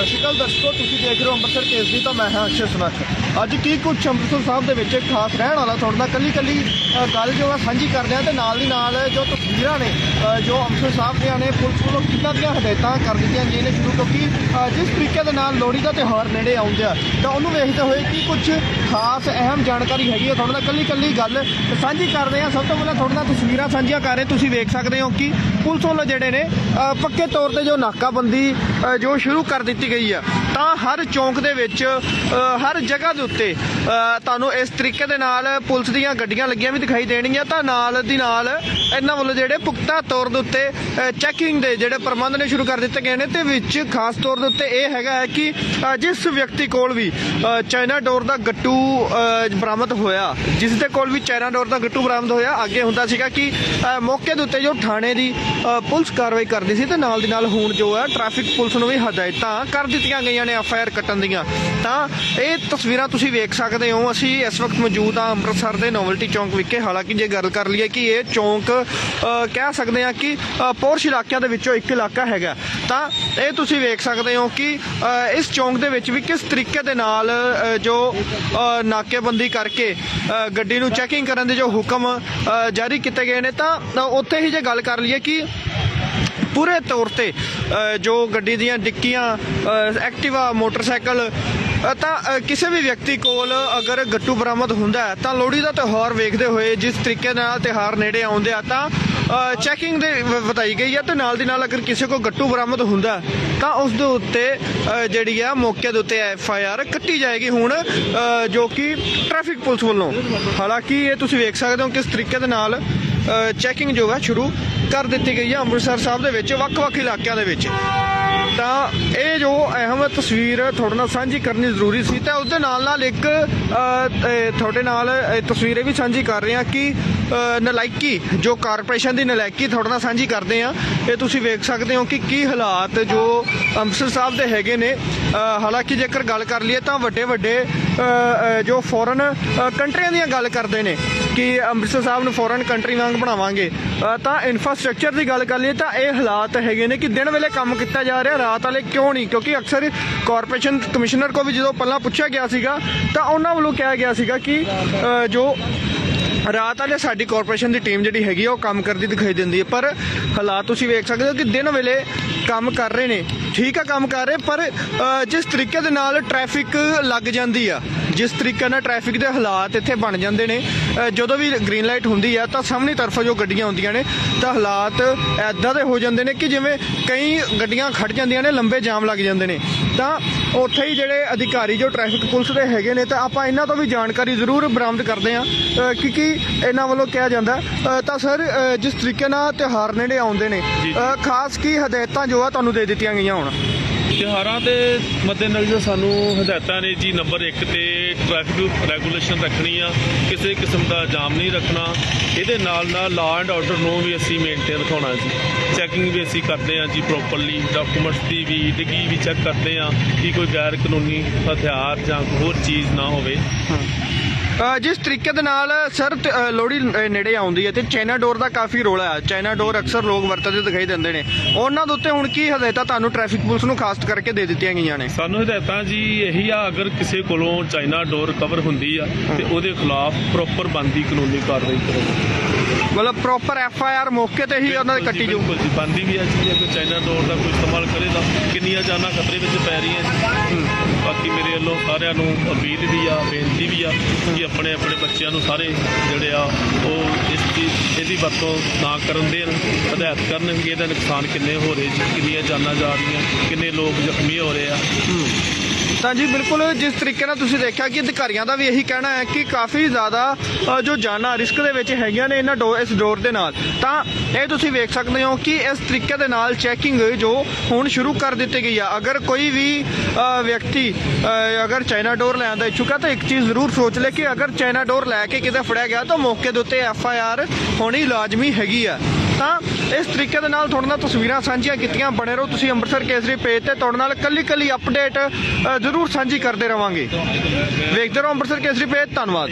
ਸਤਿ ਸ਼੍ਰੀ ਅਕਾਲ ਦਰਸ਼ਕੋ, ਤੁਸੀਂ ਦੇਖ ਰਹੇ ਹੋ ਅੰਮ੍ਰਿਤਸਰ ਕੇਸਰੀ ਤਾਂ ਮੈਂ ਹਾਂ ਅਕਸ਼ੇ ਸੁਨੱਖ। ਅੱਜ ਕੀ ਕੁਝ ਅੰਮ੍ਰਿਤਸਰ ਸਾਹਿਬ ਦੇ ਵਿੱਚ ਇੱਕ ਖਾਸ ਰਹਿਣ ਵਾਲਾ, ਤੁਹਾਡੇ ਨਾਲ ਕੱਲੀ ਕੱਲੀ ਗੱਲ ਜੋ ਆ ਸਾਂਝੀ ਕਰਦੇ ਆ, ਤੇ ਨਾਲ ਦੀ ਨਾਲ ਜੋ ਤਸਵੀਰਾਂ ਨੇ ਜੋ ਅਫਸਰ ਸਾਹਿਬ ਦੀਆਂ ਨੇ, ਪੁਲਿਸ ਵੱਲੋਂ ਕਿੱਦਾਂ ਦੀਆਂ ਹਦਾਇਤਾਂ ਕਰ ਦਿੱਤੀਆਂ ਗਈਆਂ ਨੇ ਸ਼ੁਰੂ ਕਿਉਂਕਿ ਜਿਸ ਤਰੀਕੇ ਦੇ ਨਾਲ ਲੋਹੜੀ ਦਾ ਤਿਉਹਾਰ ਨੇੜੇ ਆਉਂਦੇ ਆ, ਤਾਂ ਉਹਨੂੰ ਵੇਖਦੇ ਹੋਏ ਕੀ ਕੁਝ ਖਾਸ ਅਹਿਮ ਜਾਣਕਾਰੀ ਹੈਗੀ ਹੈ ਤੁਹਾਡੇ ਨਾਲ ਕੱਲੀ ਕੱਲੀ ਗੱਲ ਸਾਂਝੀ ਕਰਦੇ ਹਾਂ। ਸਭ ਤੋਂ ਪਹਿਲਾਂ ਤੁਹਾਡੇ ਨਾਲ ਤਸਵੀਰਾਂ ਸਾਂਝੀਆਂ ਕਰ ਰਹੇ ਤੁਸੀਂ ਵੇਖ ਸਕਦੇ ਹੋ ਕਿ ਪੁਲਿਸ ਵੱਲੋਂ ਜਿਹੜੇ ਨੇ ਪੱਕੇ ਤੌਰ ਤੇ ਜੋ ਨਾਕਾਬੰਦੀ ਜੋ ਸ਼ੁਰੂ ਕਰ ਦਿੱਤੀ ਗਈ ਆ ਤਾਂ ਹਰ ਚੌਂਕ ਦੇ ਵਿੱਚ ਹਰ ਜਗ੍ਹਾ ਦੇ ਉੱਤੇ ਤੁਹਾਨੂੰ ਇਸ ਤਰੀਕੇ ਦੇ ਨਾਲ ਪੁਲਿਸ ਦੀਆਂ ਗੱਡੀਆਂ ਲੱਗੀਆਂ ਵੀ ਦਿਖਾਈ ਦੇਣਗੀਆਂ। ਤਾਂ ਨਾਲ ਦੀ ਨਾਲ ਇਹਨਾਂ ਵੱਲੋਂ ਜਿਹੜੇ ਪੁਖਤਾ ਤੌਰ ਦੇ ਉੱਤੇ ਚੈਕਿੰਗ ਦੇ ਜਿਹੜੇ ਪ੍ਰਬੰਧ ਨੇ ਸ਼ੁਰੂ ਕਰ ਦਿੱਤੇ ਗਏ ਨੇ, ਤੇ ਵਿੱਚ ਖਾਸ ਤੌਰ ਦੇ ਉੱਤੇ ਇਹ ਹੈਗਾ ਹੈ ਕਿ ਜਿਸ ਵਿਅਕਤੀ ਕੋਲ ਵੀ ਚਾਈਨਾ ਡੋਰ ਦਾ ਗੱਟੂ ਬਰਾਮਦ ਹੋਇਆ, ਜਿਸ ਦੇ ਕੋਲ ਵੀ ਚਾਈਨਾ ਡੋਰ ਦਾ ਗੱਟੂ ਬਰਾਮਦ ਹੋਇਆ, ਅੱਗੇ ਹੁੰਦਾ ਸੀਗਾ ਕਿ ਮੌਕੇ ਦੇ ਉੱਤੇ ਜੋ ਥਾਣੇ ਦੀ ਪੁਲਿਸ ਕਾਰਵਾਈ ਕਰਦੀ ਸੀ, ਤੇ ਨਾਲ ਦੀ ਨਾਲ ਹੁਣ ਜੋ ਹੈ, ਟ੍ਰੈਫਿਕ ਪੁਲਿਸ ਨੂੰ ਵੀ ਹਦਾਇਤਾਂ ਕਰ ਦਿੱਤੀਆਂ ਗਈਆਂ ਨੇ ਐਫ ਆਈ ਆਰ ਕੱਟਣ ਦੀਆਂ, ਤਾਂ ਇਹ ਤਸਵੀਰਾਂ ਤੁਸੀਂ ਵੇਖ ਸਕਦੇ ਹੋ। ਅਸੀਂ ਇਸ ਵਕਤ ਮੌਜੂਦ ਹਾਂ ਅੰਮ੍ਰਿਤਸਰ ਦੇ ਨੋਵਲਟੀ ਚੌਂਕ ਵਿਖੇ। ਹਾਲਾਂਕਿ ਜੇ ਗੱਲ ਕਰ ਲਈਏ ਕਿ ਇਹ ਚੌਂਕ ਕਹਿ ਸਕਦੇ ਹਾਂ ਕਿ ਪੋਰਸ਼ ਇਲਾਕਿਆਂ ਦੇ ਵਿੱਚੋਂ ਇੱਕ ਇਲਾਕਾ ਹੈਗਾ। ਤਾਂ ਇਹ ਤੁਸੀਂ ਵੇਖ ਸਕਦੇ ਹੋ ਕਿ ਇਸ ਚੌਂਕ ਦੇ ਵਿੱਚ ਵੀ ਕਿਸ ਤਰੀਕੇ ਦੇ ਨਾਲ ਜੋ ਨਾਕੇਬੰਦੀ ਕਰਕੇ ਗੱਡੀ ਨੂੰ ਚੈਕਿੰਗ ਕਰਨ ਦੇ ਜੋ ਹੁਕਮ ਜਾਰੀ ਕੀਤੇ ਗਏ ਨੇ। ਤਾਂ ਉੱਥੇ ਹੀ ਜੇ ਗੱਲ ਕਰ ਲਈਏ ਕਿ ਪੂਰੇ ਤੌਰ ਤੇ ਜੋ ਗੱਡੀ ਦੀਆਂ ਡਿੱਕੀਆਂ ਐਕਟਿਵਾ, ਮੋਟਰਸਾਈਕਲ ਤਾਂ ਕਿਸੇ ਵੀ ਵਿਅਕਤੀ ਕੋਲ ਅਗਰ ਗੱਟੂ ਬਰਾਮਦ ਹੁੰਦਾ ਹੈ, ਤਾਂ ਲੋਹੜੀ ਦਾ ਤਿਉਹਾਰ ਵੇਖਦੇ ਹੋਏ ਜਿਸ ਤਰੀਕੇ ਨਾਲ ਤਿਉਹਾਰ ਨੇੜੇ ਆਉਂਦੇ ਆ, ਤਾਂ ਚੈਕਿੰਗ ਦੇ ਵ- ਵਧਾਈ ਗਈ ਹੈ ਤੇ ਨਾਲ ਦੀ ਨਾਲ ਅਗਰ ਕਿਸੇ ਕੋਲ ਗੱਟੂ ਬਰਾਮਦ ਹੁੰਦਾ ਤਾਂ ਉਸ ਦੇ ਉੱਤੇ ਜਿਹੜੀ ਆ ਮੌਕੇ ਦੇ ਉੱਤੇ ਐਫ ਆਈ ਆਰ ਕੱਟੀ ਜਾਏਗੀ ਹੁਣ ਜੋ ਕਿ ਟ੍ਰੈਫਿਕ ਪੁਲਿਸ ਵੱਲੋਂ। ਹਾਲਾਂਕਿ ਇਹ ਤੁਸੀਂ ਵੇਖ ਸਕਦੇ ਹੋ ਕਿਸ ਤਰੀਕੇ ਦੇ ਨਾਲ ਚੈਕਿੰਗ ਜੋ ਹੈ ਸ਼ੁਰੂ ਕਰ ਦਿੱਤੀ ਗਈ ਹੈ ਅੰਮ੍ਰਿਤਸਰ ਸਾਹਿਬ ਦੇ ਵਿੱਚ, ਵੱਖ-ਵੱਖ ਇਲਾਕਿਆਂ ਦੇ ਵਿੱਚ। ਤਾਂ ਇਹ ਜੋ ਅਹਿਮ ਤਸਵੀਰ ਤੁਹਾਡੇ ਨਾਲ ਸਾਂਝੀ ਕਰਨੀ ਜ਼ਰੂਰੀ ਸੀ, ਤੇ ਉਸ ਦੇ ਨਾਲ ਨਾਲ ਇੱਕ ਤੁਹਾਡੇ ਨਾਲ ਤਸਵੀਰ ਇਹ ਵੀ ਸਾਂਝੀ ਕਰ ਰਹੇ ਹਾਂ ਕਿ ਨਲਾਇਕੀ, ਜੋ ਕਾਰਪੋਰੇਸ਼ਨ ਦੀ ਨਲਾਇਕੀ ਤੁਹਾਡੇ ਨਾਲ ਸਾਂਝੀ ਕਰਦੇ ਹਾਂ। ਇਹ ਤੁਸੀਂ ਵੇਖ ਸਕਦੇ ਹੋ ਕਿ ਕੀ ਹਾਲਾਤ ਜੋ ਅੰਮ੍ਰਿਤਸਰ ਸਾਹਿਬ ਦੇ ਹੈਗੇ ਨੇ। ਹਾਲਾਂਕਿ ਜੇਕਰ ਗੱਲ ਕਰ ਲਈਏ ਤਾਂ ਵੱਡੇ ਵੱਡੇ ਜੋ ਫੋਰਨ ਕੰਟਰੀਆਂ ਦੀਆਂ ਗੱਲ ਕਰਦੇ ਨੇ ਕਿ ਅੰਮ੍ਰਿਤਸਰ ਸਾਹਿਬ ਨੂੰ ਫੋਰਨ ਕੰਟਰੀ ਵਾਂਗ ਬਣਾਵਾਂਗੇ। ਤਾਂ ਇਨਫਰਾਸਟ੍ਰਕਚਰ ਦੀ ਗੱਲ ਕਰ ਲਈਏ ਤਾਂ ਇਹ ਹਾਲਾਤ ਹੈਗੇ ਨੇ ਕਿ ਦਿਨ ਵੇਲੇ ਕੰਮ ਕੀਤਾ ਜਾ ਰਿਹਾ, ਰਾਤ ਵਾਲੇ ਕਿਉਂ ਨਹੀਂ? ਕਿਉਂਕਿ ਅਕਸਰ ਕਾਰਪੋਰੇਸ਼ਨ ਕਮਿਸ਼ਨਰ ਕੋ ਵੀ ਜਦੋਂ ਪਹਿਲਾਂ ਪੁੱਛਿਆ ਗਿਆ ਸੀਗਾ, ਤਾਂ ਉਹਨਾਂ ਵੱਲੋਂ ਕਿਹਾ ਗਿਆ ਸੀਗਾ ਕਿ ਜੋ ਰਾਤ ਵਾਲੇ ਸਾਡੀ ਕਾਰਪੋਰੇਸ਼ਨ ਦੀ ਟੀਮ ਜਿਹੜੀ ਹੈਗੀ ਆ, ਉਹ ਕੰਮ ਕਰਦੀ ਦਿਖਾਈ ਦਿੰਦੀ ਹੈ। ਪਰ ਹਾਲਾਤ ਤੁਸੀਂ ਵੇਖ ਸਕਦੇ ਹੋ ਕਿ ਦਿਨ ਵੇਲੇ ਕੰਮ ਕਰ ਰਹੇ ਨੇ। ਠੀਕ ਆ, ਕੰਮ ਕਰ ਰਹੇ, ਪਰ ਜਿਸ ਤਰੀਕੇ ਦੇ ਨਾਲ ਟ੍ਰੈਫਿਕ ਲੱਗ ਜਾਂਦੀ ਆ ਜਿਸ ਤਰੀਕੇ ਨਾਲ ਟ੍ਰੈਫਿਕ ਦੇ ਹਾਲਾਤ ਇੱਥੇ ਬਣ ਜਾਂਦੇ ਨੇ ਜਦੋਂ ਵੀ ਗ੍ਰੀਨ ਲਾਈਟ ਹੁੰਦੀ ਆ ਤਾਂ ਸਾਹਮਣੀ ਤਰਫੋਂ ਜੋ ਗੱਡੀਆਂ ਆਉਂਦੀਆਂ ਨੇ ਤਾਂ ਹਾਲਾਤ ਐਦਾਂ ਦੇ ਹੋ ਜਾਂਦੇ ਨੇ ਕਿ ਜਿਵੇਂ ਕਈ ਗੱਡੀਆਂ ਖੜ ਜਾਂਦੀਆਂ ਨੇ ਲੰਬੇ ਜਾਮ ਲੱਗ ਜਾਂਦੇ ਨੇ। ਤਾਂ ਉੱਥੇ ਹੀ ਜਿਹੜੇ ਅਧਿਕਾਰੀ ਜੋ ਟ੍ਰੈਫਿਕ ਪੁਲਿਸ ਦੇ ਹੈਗੇ ਨੇ ਤਾਂ ਆਪਾਂ ਇਹਨਾਂ ਤੋਂ ਵੀ ਜਾਣਕਾਰੀ ਜ਼ਰੂਰ ਬਰਾਮਦ ਕਰਦੇ ਹਾਂ। ਅ, ਕਿ ਕੀ ਇਹਨਾਂ ਵੱਲੋਂ ਕਿਹਾ ਜਾਂਦਾ ਤਾਂ ਸਰ ਜਿਸ ਤਰੀਕੇ ਨਾਲ ਤਿਉਹਾਰ ਨੇੜੇ ਆਉਂਦੇ ਨੇ ਖਾਸ ਕੀ ਹਦਾਇਤਾਂ ਜੋ ਆ ਤੁਹਾਨੂੰ ਦੇ ਦਿੱਤੀਆਂ ਗਈਆਂ ਹੁਣ? ਤਿਉਹਾਰਾਂ ਦੇ ਮੱਦੇਨਜ਼ਰ ਸਾਨੂੰ ਹਦਾਇਤਾਂ ਨੇ ਜੀ, ਨੰਬਰ 1 ਤੇ ਟ੍ਰੈਫਿਕ ਰੈਗੂਲੇਸ਼ਨ ਰੱਖਣੀ ਆ, ਕਿਸੇ ਕਿਸਮ ਦਾ ਜਾਮ ਨਹੀਂ ਰੱਖਣਾ। ਇਹਦੇ ਨਾਲ ਨਾਲ ਲਾ ਐਂਡ ਆਰਡਰ ਨੂੰ ਵੀ ਅਸੀਂ ਮੇਨਟੇਨ ਰਖਾਉਣਾ ਜੀ। ਚੈਕਿੰਗ ਵੀ ਅਸੀਂ ਕਰਦੇ ਆ ਜੀ ਪ੍ਰੋਪਰਲੀ ਡਾਕੂਮੈਂਟਸ ਦੀ ਵੀ, ਡਿੱਗੀ ਵੀ ਚੈੱਕ ਕਰਦੇ ਆ ਕਿ ਕੋਈ ਗੈਰ ਕਾਨੂੰਨੀ ਹਥਿਆਰ ਜਾਂ ਹੋਰ ਚੀਜ਼ ਨਾ ਹੋਵੇ। ਜਿਸ ਤਰੀਕੇ ਦੇ ਨਾਲ ਸਰ ਅ, ਨੇੜੇ ਆਉਂਦੀ ਹੈ ਤੇ ਚਾਈਨਾ ਡੋਰ ਦਾ ਕਾਫੀ ਰੋਲਾ ਹੈ। ਚਾਈਨਾ ਡੋਰ ਅਕਸਰ ਲੋਕ ਵਰਤਦੇ ਦਿਖਾਈ ਦਿੰਦੇ ਨੇ। ਉਹਨਾਂ ਦੇ ਉੱਤੇ ਹੁਣ ਕੀ ਹਦਾਇਤਾਂ ਤੁਹਾਨੂੰ ਟ੍ਰੈਫਿਕ ਪੁਲਿਸ ਨੂੰ ਖਾਸ ਕਰਕੇ ਦੇ ਦਿੱਤੀਆਂ ਗਈਆਂ ਨੇ? ਸਾਨੂੰ ਹਦਾਇਤਾਂ ਜੀ ਇਹੀ ਆ ਅਗਰ ਕਿਸੇ ਕੋਲੋਂ ਚਾਈਨਾ ਡੋਰ ਕਵਰ ਹੁੰਦੀ ਆ ਤੇ ਉਹਦੇ ਖਿਲਾਫ ਪ੍ਰੋਪਰ ਬੰਦੀ ਕਾਨੂੰਨੀ ਕਾਰਵਾਈ ਕਰੋ। ਮਤਲਬ ਪ੍ਰੋਪਰ ਐਫ ਆਈ ਆਰ ਮੌਕੇ ਤੇ ਹੀ ਉਹਨਾਂ ਦੀ ਕੱਟੀ ਜੀ ਬੰਦੀ ਵੀ ਆ ਜੀ ਜੇ ਕੋਈ ਚਾਈਨਾ ਡੋਰ ਦਾ ਕੋਈ ਖਤਰੇ ਦਾ ਕਿੰਨੀਆਂ ਜਾਨਾਂ ਖਤਰੇ ਵਿੱਚ ਪੈ ਰਹੀਆਂ ਬਾਕੀ ਮੇਰੇ ਵੱਲੋਂ ਸਾਰਿਆਂ ਨੂੰ ਅਪੀਲ ਵੀ ਆ, ਬੇਨਤੀ ਵੀ ਆ ਕਿ ਆਪਣੇ ਆਪਣੇ ਬੱਚਿਆਂ ਨੂੰ ਸਾਰੇ ਜਿਹੜੇ ਆ, ਉਹ ਇਸ ਚੀਜ਼, ਇਹਦੀ ਵਰਤੋਂ ਨਾ ਕਰਨ ਦੇਣ, ਹਦਾਇਤ ਕਰਨ ਕਿ ਇਹਦਾ ਨੁਕਸਾਨ ਕਿੰਨੇ ਹੋ ਰਹੇ ਜੀ, ਕਿੰਨੀਆਂ ਜਾਨਾਂ ਜਾ ਰਹੀਆਂ, ਕਿੰਨੇ ਲੋਕ ਜ਼ਖਮੀ ਹੋ ਰਹੇ ਆ। ਤਾਂ ਜੀ ਬਿਲਕੁਲ ਜਿਸ ਤਰੀਕੇ ਨਾਲ ਤੁਸੀਂ ਦੇਖਿਆ ਕਿ ਅਧਿਕਾਰੀਆਂ ਦਾ ਵੀ ਇਹੀ ਕਹਿਣਾ ਹੈ ਕਿ ਕਾਫੀ ਜ਼ਿਆਦਾ ਜੋ ਜਾਨਾਂ ਰਿਸਕ ਦੇ ਵਿੱਚ ਹੈਗੀਆਂ ਨੇ ਇਹਨਾਂ ਡੋ, ਇਸ ਡੋਰ ਦੇ ਨਾਲ। ਤਾਂ ਇਹ ਤੁਸੀਂ ਵੇਖ ਸਕਦੇ ਹੋ ਕਿ ਇਸ ਤਰੀਕੇ ਦੇ ਨਾਲ ਚੈਕਿੰਗ ਜੋ ਹੁਣ ਸ਼ੁਰੂ ਕਰ ਦਿੱਤੀ ਗਈ ਆ। ਅਗਰ ਕੋਈ ਵੀ ਵਿਅਕਤੀ ਅਗਰ ਚਾਈਨਾ ਡੋਰ ਲੈਣ ਦਾ ਇੱਛੁਕ ਹੈ ਤਾਂ ਇੱਕ ਚੀਜ਼ ਜ਼ਰੂਰ ਸੋਚ ਲੈ ਕਿ ਅਗਰ ਚਾਈਨਾ ਡੋਰ ਲੈ ਕੇ ਕਿਤੇ ਫੜਿਆ ਗਿਆ ਤਾਂ ਮੌਕੇ ਦੇ ਉੱਤੇ ਐਫ ਆਈ ਆਰ ਹੋਣੀ ਲਾਜ਼ਮੀ ਹੈਗੀ ਆ। ਤਾਂ ਇਸ ਤਰੀਕੇ ਦੇ ਨਾਲ ਤੁਹਾਡੇ ਨਾਲ ਤਸਵੀਰਾਂ ਸਾਂਝੀਆਂ ਕੀਤੀਆਂ, ਬਣੇ ਰਹੋ ਤੁਸੀਂ ਅੰਮ੍ਰਿਤਸਰ ਕੇਸਰੀ ਪੇਜ ਤੇ। ਤੁਹਾਡੇ ਨਾਲ ਕੱਲੀ ਕੱਲੀ ਅਪਡੇਟ ਜ਼ਰੂਰ ਸਾਂਝੀ ਕਰਦੇ ਰਵਾਂਗੇ। ਵੇਖਦੇ ਰਹੋ ਅੰਮ੍ਰਿਤਸਰ ਕੇਸਰੀ ਪੇਜ, ਧੰਨਵਾਦ।